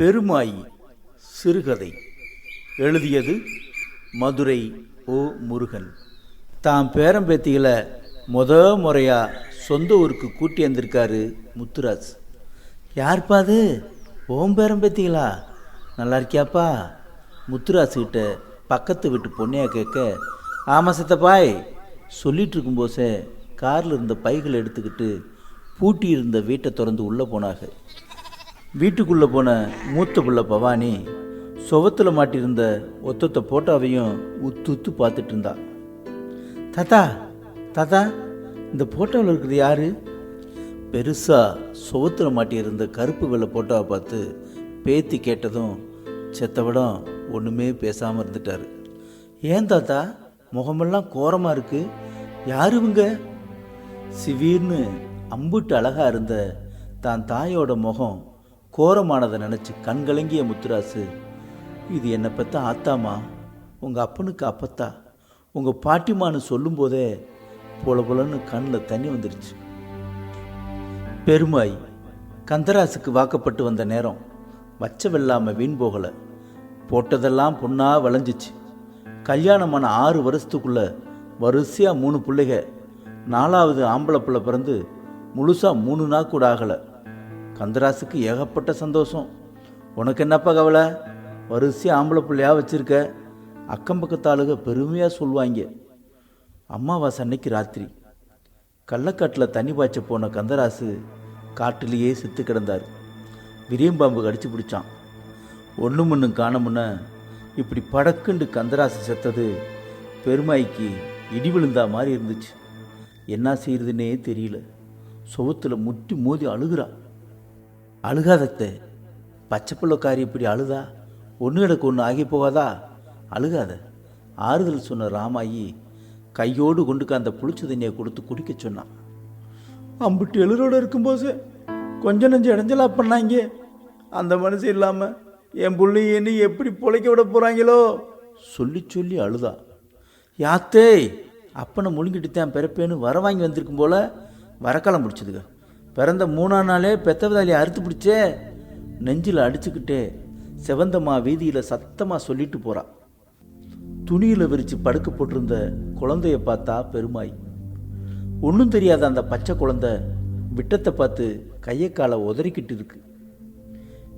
பெருமாயி சிறுகதை. எழுதியது மதுரை ஓ முருகன். தாம் பேரம்பேத்திகளை முத முறையாக சொந்த ஊருக்கு கூட்டி வந்திருக்காரு முத்துராஜ். யார்ப்பா அது? ஓம் பேரம்பேத்திகளா? நல்லா இருக்கியாப்பா முத்துராஜ் கிட்ட பக்கத்து வீட்டு பொண்ணையா கேட்க ஆமாம் சத்தப்பாய் சொல்லிகிட்டு இருக்கும்போசே காரில் இருந்த பைகளை எடுத்துக்கிட்டு பூட்டி இருந்த வீட்டை திறந்து உள்ளே போனாங்க. வீட்டுக்குள்ளே போன மூத்த புள்ள பவானி சுவத்தில் மாட்டியிருந்த ஒத்தொத்த போட்டோவையும் உத்து உத்து பார்த்துட்டு இருந்தா. தாத்தா தாத்தா இந்த போட்டோவில் இருக்கிறது யாரு? பெருசாக சுவத்தில் மாட்டியிருந்த கருப்பு வெள்ளை போட்டோவை பார்த்து பேத்தி கேட்டதும் செத்தவிடம் ஒன்றுமே பேசாமல் இருந்துட்டார். ஏன் தாத்தா? முகமெல்லாம் கோரமாக இருக்குது யார் இவங்க? சிவீர்னு அம்புட்டு அழகா இருந்த தான் தாயோட முகம் கோரமானதை நினச்சி கண்கலங்கிய முத்துராசு இது என்னை பற்றா ஆத்தாமா உங்கள் அப்பனுக்கு அப்பத்தா. உங்கள் பாட்டிமான்னு சொல்லும்போதே பொல பொலன்னு கண்ணில் தண்ணி வந்துருச்சு. பெருமாய் கந்தராசுக்கு வாக்கப்பட்டு வந்த நேரம் வச்ச வெள்ளாமல் வீண் போகலை. போட்டதெல்லாம் பொண்ணாக விளைஞ்சிச்சு. கல்யாணமான ஆறு வருஷத்துக்குள்ளே வரிசையாக மூணு பிள்ளைக. நாலாவது ஆம்பளை பிள்ளை பிறந்து முழுசாக மூணு நாள் கூட ஆகலை. கந்தராசுக்கு ஏகப்பட்ட சந்தோஷம். உனக்கு என்னப்பா கவலை? வரிசையாக ஆம்பளை பிள்ளையாக வச்சுருக்க. அக்கம் பக்கத்தாளுக பெருமையாக சொல்லுவாங்க. அம்மாவாசை அன்னைக்கு ராத்திரி. கள்ளக்காட்டில் தண்ணி பாய்ச்ச போன கந்தராசு காட்டிலேயே செத்து கிடந்தார். விரியம்பாம்பு கடிச்சு பிடிச்சான். ஒன்று முன்னும் காணமுன்ன இப்படி படக்குண்டு கந்தராசு செத்தது பெருமாய்க்கு இடி விழுந்தா மாதிரி இருந்துச்சு. என்ன செய்யறதுன்னே தெரியல. சுவத்தில் முட்டி மோதி அழுகிறா. அழுகாதத்தை. பச்சை பிள்ளைக்காரி இப்படி அழுதா? ஒன்று எனக்கு ஒன்று ஆகி போகாதா? அழுகாத. ஆறுதல் சொன்ன ராமாயி கையோடு கொண்டுக்க அந்த புளிச்ச தண்ணியை கொடுத்து குடிக்க சொன்னான் அம்பிட்டு எழுரோட இருக்கும்போது கொஞ்சம் நஞ்சம் இடைஞ்சலா பண்ணாங்க. அந்த மனசு இல்லாமல் என் புள்ளி என்ன எப்படி பொழைக்க விட போகிறாங்களோ சொல்லி சொல்லி அழுதா. யாத்தே அப்பனை முழுங்கிட்டு தான் பிறப்பேன்னு வர வாங்கி வந்திருக்கும் போல வரக்காலம் பிடிச்சதுங்க பிறந்த மூணாம் நாளே பெத்தவதாலி அறுத்து பிடிச்சே நெஞ்சில் அடிச்சுக்கிட்டே செவந்தம்மா வீதியில் சத்தமாக சொல்லிட்டு போறா. துணியில் விரித்து படுக்க போட்டிருந்த குழந்தைய பார்த்தா பெருமாய். ஒன்றும் தெரியாத அந்த பச்சை குழந்தை விட்டத்தை பார்த்து கையை காலை உதறிக்கிட்டு இருக்கு.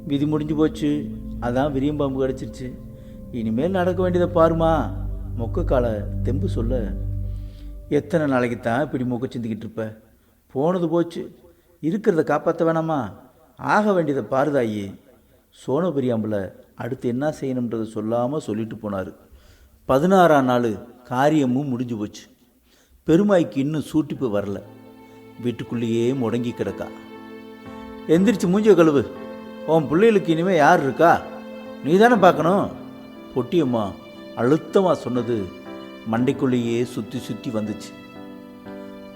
விதி முடிஞ்சு போச்சு. அதான் விரியம்பாம்பு கிடச்சிருச்சு. இனிமேல் நடக்க வேண்டியதை பாருமா. மொக்க காலை தெம்பு சொல்ல எத்தனை நாளைக்கு தான் இப்படி மொக்க சிந்திக்கிட்டு இருப்ப? போனது போச்சு. இருக்கிறத காப்பாற்ற வேணாமா? ஆக வேண்டியதை பாருதாயி. சோன பெரியாம்பில் அடுத்து என்ன செய்யணுன்றதை சொல்லாமல் சொல்லிட்டு போனார். பதினாறாம் நாள் காரியமும் முடிஞ்சு போச்சு. பெருமாய்க்கு இன்னும் சூட்டிப்பு வரல. வீட்டுக்குள்ளேயே முடங்கி கிடக்கா. எந்திரிச்சு மூஞ்ச கழுவு. உன் பிள்ளைகளுக்கு இனிமேல் யார் இருக்கா? நீ தானே பார்க்கணும். பொட்டியம்மா அழுத்தமாக சொன்னது மண்டைக்குள்ளேயே சுற்றி சுற்றி வந்துச்சு.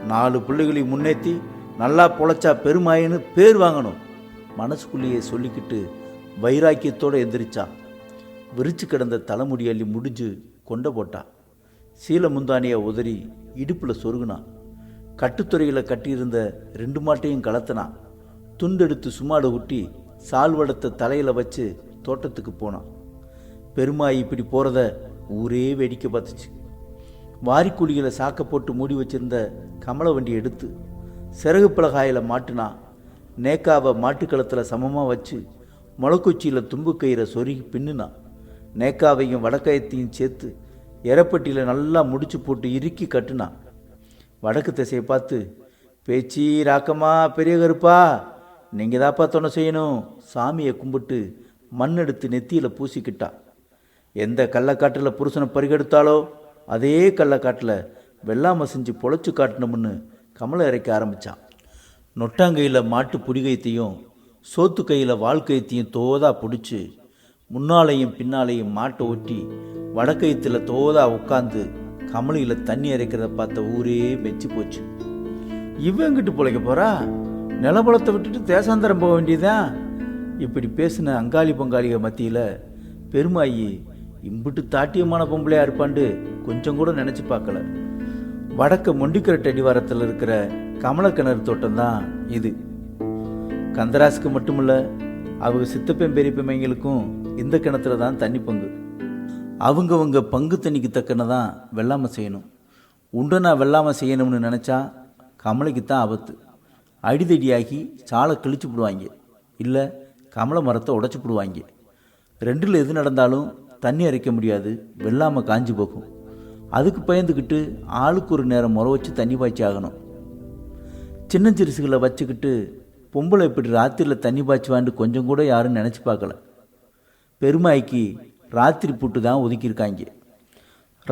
நாலு பிள்ளைகளை முன்னேற்றி நல்லா பொழைச்சா பெருமாயின்னு பேர் வாங்கணும். மனசுக்குள்ளேயே சொல்லிக்கிட்டு வைராக்கியத்தோடு எந்திரிச்சா. விரிச்சு கிடந்த தலைமுடி அள்ளி முடிஞ்சு கொண்ட போட்டா. சீல முந்தானியை உதறி இடுப்பில் சொருகுனான் கட்டுத்துறையில் கட்டியிருந்த ரெண்டு மாட்டையும் கலத்தினான் துண்டெடுத்து சுமாடு ஊட்டி சால்வடத்தை தலையில் வச்சு தோட்டத்துக்கு போனான் பெருமாய் இப்படி போகிறத ஊரே வேடிக்கை பார்த்துச்சு. வாரிக்குழியில் சாக்க போட்டு மூடி வச்சிருந்த கமல வண்டி எடுத்து சிறகு பலகாயில் மாட்டினா நேக்காவை மாட்டுக்களத்தில் சமமாக வச்சு முளக்குச்சியில் தும்பு கயிறை சொருகி பின்னுனா நேக்காவையும் வடக்கயத்தையும் சேர்த்து எரப்பட்டியில் நல்லா முடிச்சு போட்டு இறுக்கி கட்டுனான் வடக்கு திசையை பார்த்து பேச்சி ராக்கம்மா பெரிய கருப்பா நீங்கள் தாப்பா துணை செய்யணும் சாமியை கும்பிட்டு மண் எடுத்து நெத்தியில் பூசிக்கிட்டா. எந்த கள்ளக்காட்டில் புருஷனை பறிகெடுத்தாலோ அதே கள்ளக்காட்டில் வெள்ளாமை செஞ்சு பொழைச்சி காட்டணும்னு கமலை இறைக்க ஆரம்பித்தான் நொட்டாங்கையில் மாட்டு புடிகைத்தையும் சோத்து கையில் வாழ்க்கையத்தையும் தோதா பிடிச்சி முன்னாலையும் பின்னாலையும் மாட்டை ஒட்டி வடக்கையத்தில் தோதா உட்காந்து கமலையில் தண்ணி இறைக்கிறத பார்த்த ஊரே மெச்சு போச்சு. இவன் பிழைக்க போகிறா நிலபலத்தை விட்டுட்டு தேசாந்தரம் போக வேண்டியதான் இப்படி பேசின அங்காளி பங்காளிக மத்தியில் பெருமாயி இம்பிட்டு தாட்டியமான பொம்பளையா இருப்பாண்டு கொஞ்சம் கூட நினச்சி பார்க்கல. வடக்கு மொண்டிக்கரட்டு அடிவாரத்தில் இருக்கிற கமலக்கிணறு தோட்டம் தான் இது. கந்தராசுக்கு மட்டுமில்ல அவங்க சித்தப்பெண் பெரியப்பெமைங்களுக்கும் இந்த கிணத்துல தான் தண்ணி பங்கு. அவங்கவங்க பங்கு தண்ணிக்கு தக்கன தான் வெள்ளாமை செய்யணும். உண்டனா வெள்ளாமை செய்யணும்னு நினச்சா கமலைக்கு தான் ஆபத்து. அடிதடியாகி சாலை கிழிச்சு விடுவாங்க இல்லை கமல மரத்தை உடைச்சி விடுவாங்க ரெண்டில் எது நடந்தாலும் தண்ணி அரைக்க முடியாது வெள்ளாமை காஞ்சி போகும். அதுக்கு பயந்துக்கிட்டு ஆளுக்கு ஒரு நேரம் முறை வச்சு தண்ணி பாய்ச்சி ஆகணும். சின்ன சிறுசுகளை வச்சுக்கிட்டு பொம்பளை இப்படி ராத்திரியில் தண்ணி பாய்ச்சுவான்னு கொஞ்சம் கூட யாரும் நினச்சி பார்க்கல. பெருமாய்க்கு ராத்திரி புட்டு தான் ஒதுக்கியிருக்காங்க.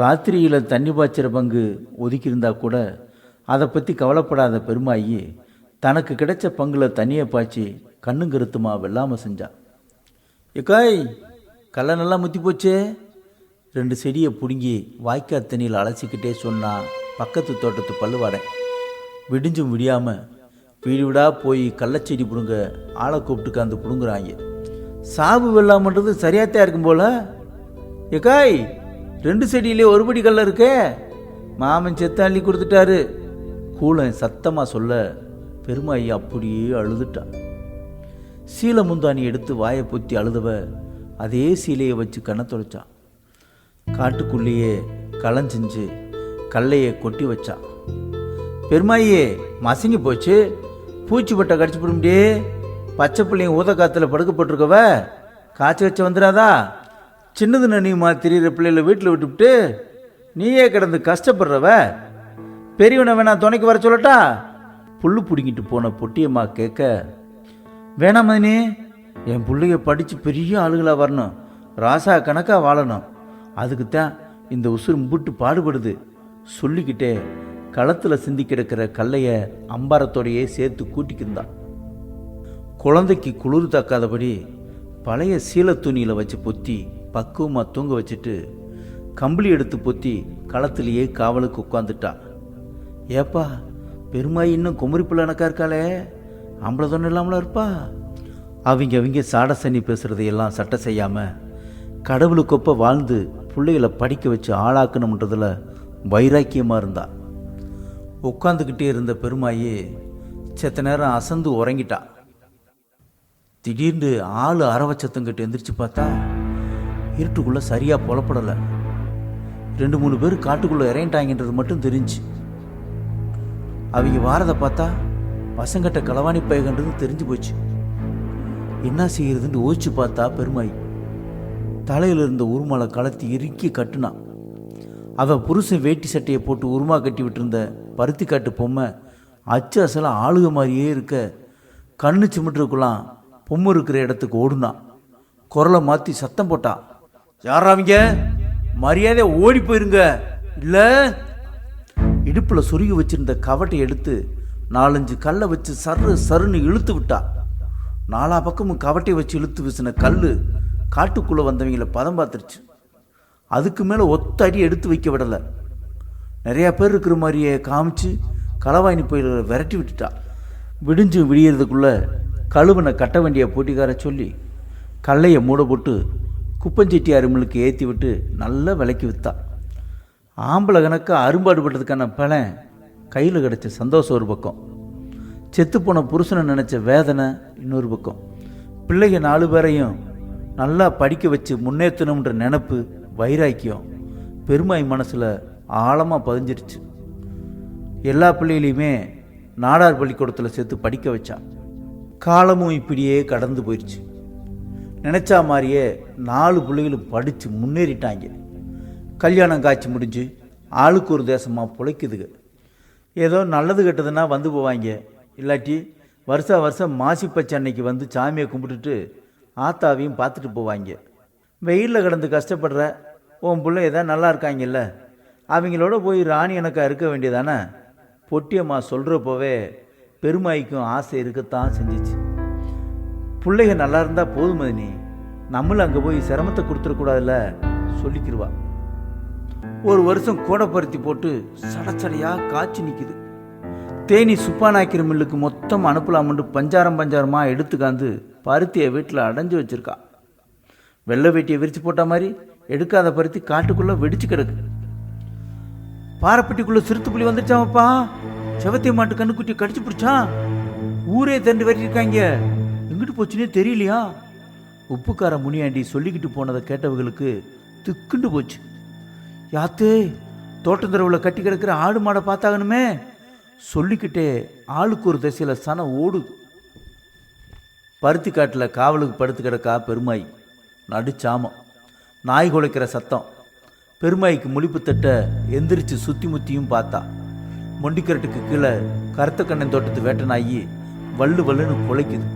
ராத்திரியில் தண்ணி பாய்ச்சிற பங்கு ஒதுக்கியிருந்தா கூட அதை பற்றி கவலைப்படாத பெருமாயி தனக்கு கிடைச்ச பங்கில் தண்ணியை பாய்ச்சி கண்ணும் கருத்துமா வெள்ளாமல் செஞ்சா. எக்காய் கல்லை நல்லா முத்தி போச்சே? ரெண்டு செடியை பிடுங்கி வாய்க்கால் தண்ணியில் அலசிக்கிட்டே சொன்னான் பக்கத்து தோட்டத்து பல்லுவாடை. விடிஞ்சும் விடியாமல் வீடு வீடா போய் கள்ளச்செடி பிடுங்க ஆளை கூப்பிட்டுக்காந்து பிடுங்குறாங்க. சாவு வெள்ளாமன்றது சரியாத்தான் இருக்கும் போல? ஏக்காய் ரெண்டு செடியிலே ஒருபடி கல்ல இருக்கே. மாமன் செத்த அள்ளி கொடுத்துட்டாரு. கூலன் சத்தமாக சொல்ல பெருமாயி அப்படியே அழுதுட்டான் சீலை முந்தானி எடுத்து வாயை பொத்தி அழுதவ அதே சீலையை வச்சு கண்ணை தொலைச்சான் காட்டுக்குள்ளேயே களஞ்செஞ்சு கல்லையை கொட்டி வச்சான் பெருமாயே மசங்கி போச்சு. பூச்சி பட்டை கடிச்சு போடும்டே. பச்சை பிள்ளைங்க ஊத காத்துல படுக்கப்பட்டிருக்கவ காய்ச்சி வச்ச வந்துடாதா சின்னது நனியுமா தெரியுற பிள்ளைகளை வீட்டில் விட்டுவிட்டு நீயே கிடந்து கஷ்டப்படுறவ. பெரியவனை வேணா துணைக்கு வர சொல்லட்டா? புல் பிடுங்கிட்டு போன பொட்டியம்மா கேட்க வேணாம் மதினி என் பிள்ளைய படித்து பெரிய ஆளுகளாக வரணும். ராசா கணக்காக வாழணும். அதுக்கு தான் இந்த உசுறு முட்டு பாடுபடுது. சொல்லிக்கிட்டே களத்தில் சிந்தி கிடக்கிற கல்லைய அம்பாரத்தோடையே சேர்த்து கூட்டிக்கிருந்தான் குழந்தைக்கு குளிர் தாக்காதபடி பழைய சீலை துணியில் வச்சு பொத்தி பக்குவமாக தூங்க வச்சுட்டு கம்பளி எடுத்து பொத்தி களத்திலேயே காவலுக்கு உட்காந்துட்டா ஏப்பா பெருமாய் இன்னும் குமரி பிள்ளைனக்கா இருக்காளே? ஆம்பளை தொண்ணு இல்லாமலாம் இருப்பா? அவங்க அவங்க சாடசனி பேசுகிறதையெல்லாம் சட்டை செய்யாமல் கடவுளுக்கொப்ப வாழ்ந்து பிள்ளைகளை படிக்க வச்சு ஆளாக்கணுன்றதுல வைராக்கியமாக இருந்தா. உட்காந்துக்கிட்டே இருந்த பெருமாயி செத்த நேரம் அசந்து உறங்கிட்டா. திடீர்னு ஆள் அரவச்சத்தங்கிட்ட எந்திரிச்சு பார்த்தா இருட்டுக்குள்ளே சரியாக புலப்படலை. ரெண்டு மூணு பேர் காட்டுக்குள்ளே இறங்கிட்டாங்கன்றது மட்டும் தெரிஞ்சு. அவங்க வாரதை பார்த்தா பசங்கட்ட களவாணி பயகன்றது தெரிஞ்சு போச்சு. என்ன செய்யறதுன்னு யோசிச்சு பார்த்தா பெருமாய் தலையில் இருந்த உருமாலை கலத்தி இறுக்கி கட்டுனான் அவள் புருஷன் வேட்டி சட்டையை போட்டு உருமா கட்டி விட்டுருந்த பருத்தி காட்டு பொம்மை அச்சு அசலாக ஆளுக மாதிரியே இருக்க. கண்ணு சிமிட்டுருக்குலாம் பொம்மை இருக்கிற இடத்துக்கு ஓடுனான் குரலை மாற்றி சத்தம் போட்டான் யாராவீங்க மரியாதை ஓடி போயிருங்க. இல்லை. இடுப்பில் சொருகி வச்சிருந்த கவட்டை எடுத்து நாலஞ்சு கல்லை வச்சு சர்ரு சருன்னு இழுத்து விட்டா. நாலா பக்கமும் கவட்டை வச்சு இழுத்து வீசின கல் காட்டுக்குள்ளே வந்தவங்கள பதம் பார்த்துருச்சு. அதுக்கு மேலே ஒத்த அடி எடுத்து வைக்க விடலை. நிறையா பேர் இருக்கிற மாதிரியே காமிச்சு களவாயினி புயல்களை விரட்டி விட்டுட்டா. விடிஞ்சு விடியறதுக்குள்ளே கழுவனை கட்ட வேண்டிய போட்டிக்கார சொல்லி கல்லையை மூட போட்டு குப்பஞ்செட்டி அருமலுக்கு ஏற்றி விட்டு நல்லா விலைக்கு விற்றா ஆம்பளை கணக்காக அரும்பாடுபட்டதுக்கான பலன் கையில் கிடச்ச சந்தோஷம் ஒரு பக்கம். செத்துப்போன புருஷனை நினச்ச வேதனை இன்னொரு பக்கம். பிள்ளைங்க நாலு பேரையும் நல்லா படிக்க வச்சு முன்னேற்றணுன்ற நினப்பு வைராக்கியம். பெருமாய் மனசில் ஆழமாக பதிஞ்சிருச்சு. எல்லா பிள்ளைகளையுமே நாடார் பள்ளிக்கூடத்தில் சேர்த்து படிக்க வச்சான் காலமும் இப்படியே கடந்து போயிடுச்சு நினச்சா மாதிரியே நாலு பிள்ளைகளும் படித்து முன்னேறிட்டாங்க. கல்யாணம் காய்ச்சி முடிஞ்சு ஆளுக்கு ஒரு தேசமாக பிழைக்குதுங்க ஏதோ நல்லது கெட்டதுன்னா வந்து போவாங்க. இல்லாட்டி வருஷா வருஷம் மாசிப்பச்சை அன்னைக்கு வந்து சாமியை கும்பிட்டுட்டு ஆத்தாவையும் பார்த்துட்டு போவாங்க. வெயிலில் கிடந்து கஷ்டப்படுற உன் பிள்ளை ஏதா நல்லா இருக்காங்கல்ல? அவங்களோட போய் ராணி எனக்கா இருக்க வேண்டியதானே? பொட்டியம்மா சொல்கிறப்போவே பெருமாய்க்கும் ஆசை இருக்கத்தான் செஞ்சிச்சு. பிள்ளைங்க நல்லா இருந்தால் போதும் மதினி. நம்மளும் அங்கே போய் சிரமத்தை கொடுத்துடக்கூடாதுல்ல? சொல்லிக்கிருவா. ஒரு வருஷம் கோடை பருத்தி போட்டு சடச்சடையாக காய்ச்சி நிற்குது தேனி சுப்பானாக்கிற மில்லுக்கு மொத்தம் அனுப்பலாம்னு பஞ்சாரம் பஞ்சாரமாக எடுத்துக்காந்து பருத்தியை வீட்டில் அடைஞ்சு வச்சிருக்கா. வெள்ளை வேட்டியை விரித்து போட்ட மாதிரி எடுக்காத பருத்தி காட்டுக்குள்ளே வெடிச்சு கிடக்கு. பாறைப்பட்டிக்குள்ளே சிறுத்து புலி வந்துச்சாமப்பா செவத்திய மாட்டு கண்ணுக்குட்டி கடிச்சு பிடிச்சான் ஊரே தண்டு வெட்டிருக்காங்க எங்கிட்டு போச்சுன்னே தெரியலையா? உப்புக்கார முனியாண்டி சொல்லிக்கிட்டு போனதை கேட்டவர்களுக்கு திக்குண்டு போச்சு. யாத்தே தோட்டந்தரவில் கட்டி கிடக்கிற ஆடு மாடை பார்த்தாகணுமே? சொல்லிக்கிட்டே ஆளுக்கு ஒரு திசையில் சனம் ஓடுது. பருத்தி காட்டில் காவலுக்கு படுத்து கிடக்கா பெருமாய்? நடுச்சாமம். நாய் குலைக்கிற சத்தம். பெருமாய்க்கு முழிப்பு தட்ட எந்திரிச்சு சுத்தி முத்தியும் பார்த்தா. மொண்டிக்கரட்டுக்கு கீழே கருத்த கண்ணன் தோட்டத்து வேட்டை நாயி வள்ளு வல்லுன்னு குலைக்குது.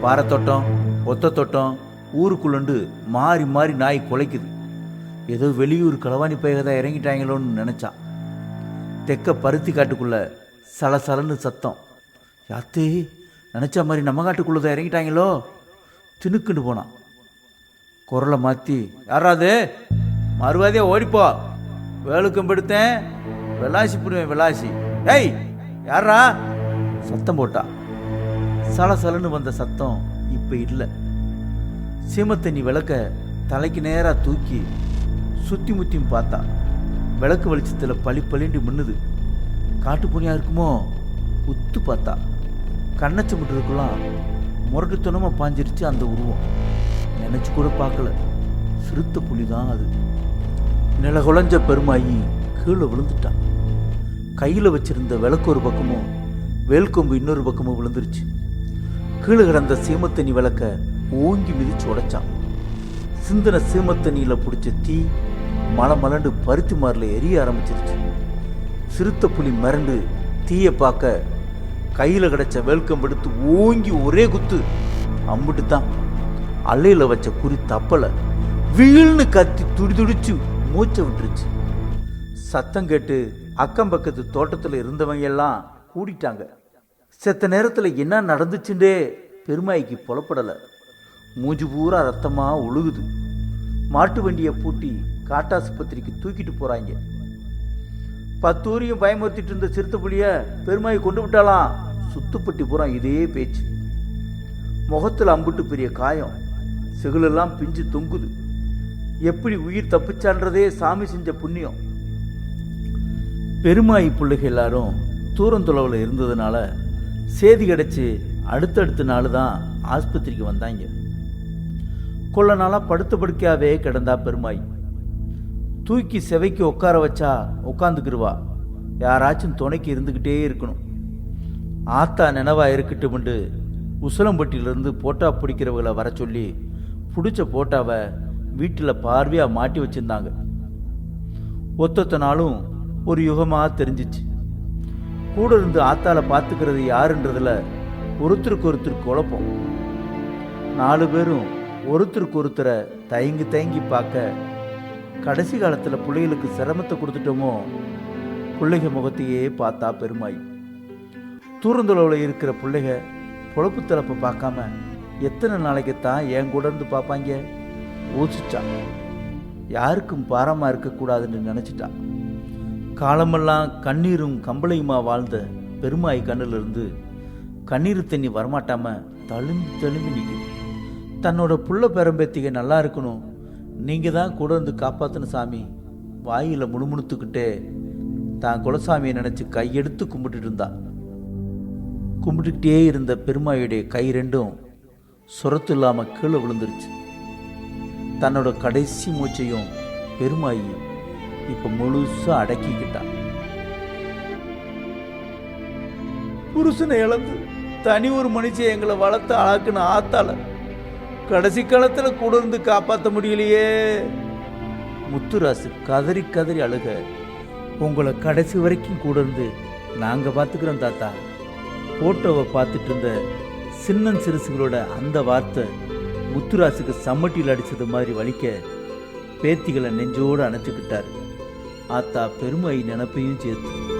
பாறை தோட்டம் ஒத்த தோட்டம் ஊருக்குள்ளண்டு மாறி மாறி நாய் குலைக்குது. ஏதோ வெளியூர் களவாணி பயகதான் இறங்கிட்டாங்களோன்னு நினச்சான் தெக்க பருத்தி காட்டுக்குள்ளே சலசலன்னு சத்தம். யாத்தே நினச்ச மாதிரி நம்ம காட்டுக்குள்ளே தான் இறங்கிட்டாங்களோ? திணுக்குன்னு போனான். குரலை மாற்றி யாராவது மறுவாதியாக ஓடிப்போ. வேலுக்கும் படுத்தேன். விளாசி புடுவேன் விளாசி ஏய் யாரா சத்தம் போட்டா சலசலன்னு வந்த சத்தம் இப்போ இல்லை. சீமத்தண்ணி விளக்க தலைக்கு நேராக தூக்கி சுத்தி முத்தியும் பார்த்தா விளக்கு வெளிச்சத்தில் பளி பளிண்டு மின்னுது. காட்டுப்பூனியா இருக்குமோ? உத்து பார்த்தா கண்ணச்சு முட்டுறதுக்குலாம் முரட்டுத்தனமாக பாஞ்சிருச்சு அந்த உருவம். நினச்சி கூட பார்க்கல. சிறுத்த புலி தான் அது நிலகுழஞ்ச பெருமாயி கீழே விழுந்துட்டான். கையில் வச்சிருந்த விளக்கு ஒரு பக்கமும் வேல்கொம்பு இன்னொரு பக்கமும் விழுந்துருச்சு. கீழே கிடந்த சீமத்தண்ணி விளக்க ஓங்கி மிதிச்சு உடைச்சான். சிந்தன சீமத்தண்ணியில் பிடிச்ச தீ மலை மலண்டு பருத்தி மாரில் எரிய ஆரம்பிச்சிருச்சு. சிறுத்தை புலி மிரண்டு தீயை பார்க்க கையில் கிடைச்ச வேல்கம் எடுத்து ஓங்கி ஒரே குத்து. அம்பிட்டு தான் அல்லையில் வச்ச குறி தப்பலை. வீழ்னு கத்தி துடி துடிச்சு மூச்சை விட்டுருச்சு. சத்தம் கேட்டு அக்கம் பக்கத்து தோட்டத்தில் இருந்தவங்க எல்லாம் கூடிட்டாங்க. செத்த நேரத்தில் என்ன நடந்துச்சுண்டே பெருமாய்க்கு புலப்படலை. மூஞ்சி பூரா ரத்தமாக ஒழுகுது மாட்டு வண்டியை பூட்டி காட்டாஸ்பத்திரிக்கு தூக்கிட்டு போகிறாங்க பத்தூரியும் பயமுறுத்திட்டு இருந்த சிறுத்தை புலிய பெருமாயை கொண்டு விட்டாலாம் சுத்துப்பட்டி பூரா இதே பேச்சு. முகத்தில் அம்புட்டு பெரிய காயம். செகுலெல்லாம் பிஞ்சு தொங்குது. எப்படி உயிர் தப்பிச்சான்றதே சாமி செஞ்ச புண்ணியம். பெருமாயி பிள்ளைகள் எல்லாரும் தூரந்தொலைவில் இருந்ததுனால சேதி கிடச்சி அடுத்தடுத்த நாள் தான் ஆஸ்பத்திரிக்கு வந்தாங்க. கொள்ள நாளாக படுத்த படுக்கையாகவே கிடந்தா பெருமாய். தூக்கி செவைக்கு உட்கார வச்சா உட்காந்துக்கிருவா யாராச்சும் துணைக்கு இருந்துக்கிட்டே இருக்கணும். ஆத்தா நினைவா இருக்கட்டும்ண்டு உசலம்பட்டியிலிருந்து போட்டா பிடிக்கிறவங்களை வர சொல்லி பிடிச்ச போட்டாவை வீட்டில் பார்வையாக மாட்டி வச்சிருந்தாங்க. ஒத்தொத்த நாளும் ஒரு யுகமாக தெரிஞ்சிச்சு. கூட இருந்து ஆத்தால பார்த்துக்கிறது யாருன்றதில் ஒருத்தருக்கு ஒருத்தர் குழப்பம். நாலு பேரும் ஒருத்தருக்கு ஒருத்தரை தயங்கி தயங்கி பார்க்க கடைசி காலத்தில் பிள்ளைகளுக்கு சிரமத்தை கொடுத்துட்டோமோ பிள்ளைக முகத்தையே பார்த்தா பெருமாய். தூரந்தளவில் இருக்கிற பிள்ளைக பொழப்பு தளப்பை பார்க்காம எத்தனை நாளைக்கு தான் என் கூட இருந்து பார்ப்பாங்க? யோசிச்சா. யாருக்கும் பாரமாக இருக்கக்கூடாதுன்னு நினச்சிட்டா. காலமெல்லாம் கண்ணீரும் கம்பளையுமா வாழ்ந்த பெருமாய் கண்ணிலிருந்து கண்ணீர் தண்ணி வரமாட்டாம தழும்பி தழும்பி நிற்குது தன்னோட புள்ள பெரம்பேத்திக நல்லா இருக்கணும். நீங்கள் தான் கூட இருந்து காப்பாற்றின சாமி. வாயில் முணுமுணுத்துக்கிட்டே தான் குலசாமியை நினச்சி கையெடுத்து கும்பிட்டுட்டு இருந்தா. கும்பிட்டுக்கிட்டே இருந்த பெருமாயுடைய கை ரெண்டும் சுரத்து இல்லாமல் கீழே விழுந்துருச்சு. தன்னோட கடைசி மூச்சையும் பெருமாயி இப்போ முழுசாக அடக்கிக்கிட்டான் புருஷனை இழந்து தனி ஒரு மனுஷன் எங்களை வளர்த்து அழக்குன்னு ஆத்தால கடைசி காலத்தில் கூட இருந்து காப்பாற்ற முடியலையே. முத்துராசு கதறி கதறி அழுக. உங்களை கடைசி வரைக்கும் கூட இருந்து நாங்கள் பார்த்துக்கிறோம் தாத்தா. போட்டோவை பார்த்துட்டு இருந்த சின்னன் சிறுசுகளோட அந்த வார்த்தை முத்துராசுக்கு சம்மட்டியில் அடித்தது மாதிரி வலிக்க பேத்திகளை நெஞ்சோடு அணைச்சிக்கிட்டார். ஆத்தா பெருமை நினப்பையும் சேர்த்து.